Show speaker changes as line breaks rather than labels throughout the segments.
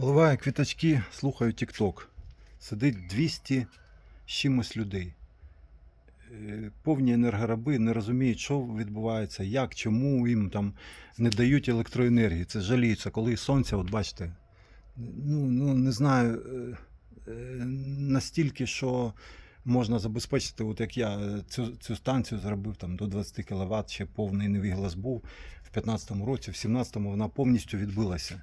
Поливаю квіточки, слухаю TikTok. Сидить 200 з чимось людей. Е, Повні енергораби не розуміють, що відбувається, як, чому їм там не дають електроенергії. Це жаліються, коли сонце, от бачите, ну, ну не знаю, е, е, настільки, що можна забезпечити, от як я цю, цю станцію зробив там до 20 кВт, ще повний невіглас був в 2015 році, в 2017 вона повністю відбилася.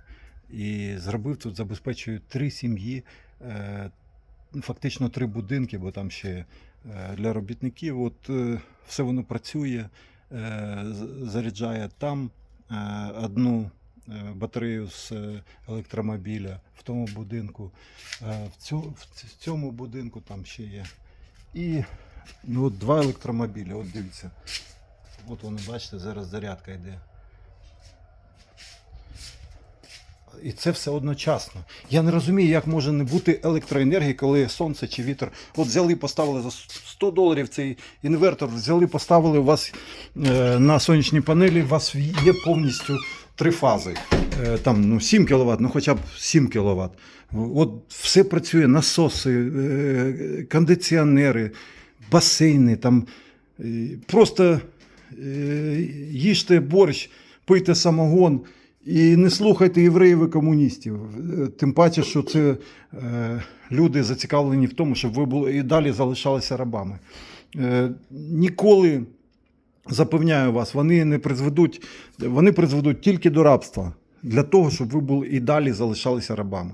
І зробив тут, забезпечую три сім'ї, е, ну, фактично три будинки, бо там ще е, для робітників. От е, все воно працює, заряджає там одну батарею з електромобіля в тому будинку, в цьому будинку там ще є. І ну, от два електромобілі, от дивіться. От воно, бачите, зараз зарядка йде. І це все одночасно. Я не розумію, як може не бути електроенергії, коли сонце чи вітер. От взяли, поставили за 100 доларів цей інвертор, взяли, поставили у вас е, на сонячній панелі, у вас є повністю три фази. Е, там ну, 7 кВт, ну хоча б 7 кВт. От все працює, насоси, е, кондиціонери, басейни. Там, просто їжте борщ, пийте самогон. І не слухайте євреїв і комуністів. Е, Тим паче, що це е, люди зацікавлені в тому, щоб ви були і далі залишалися рабами. Е, ніколи, запевняю вас, вони не призведуть, вони призведуть тільки до рабства для того, щоб ви були і далі залишалися рабами.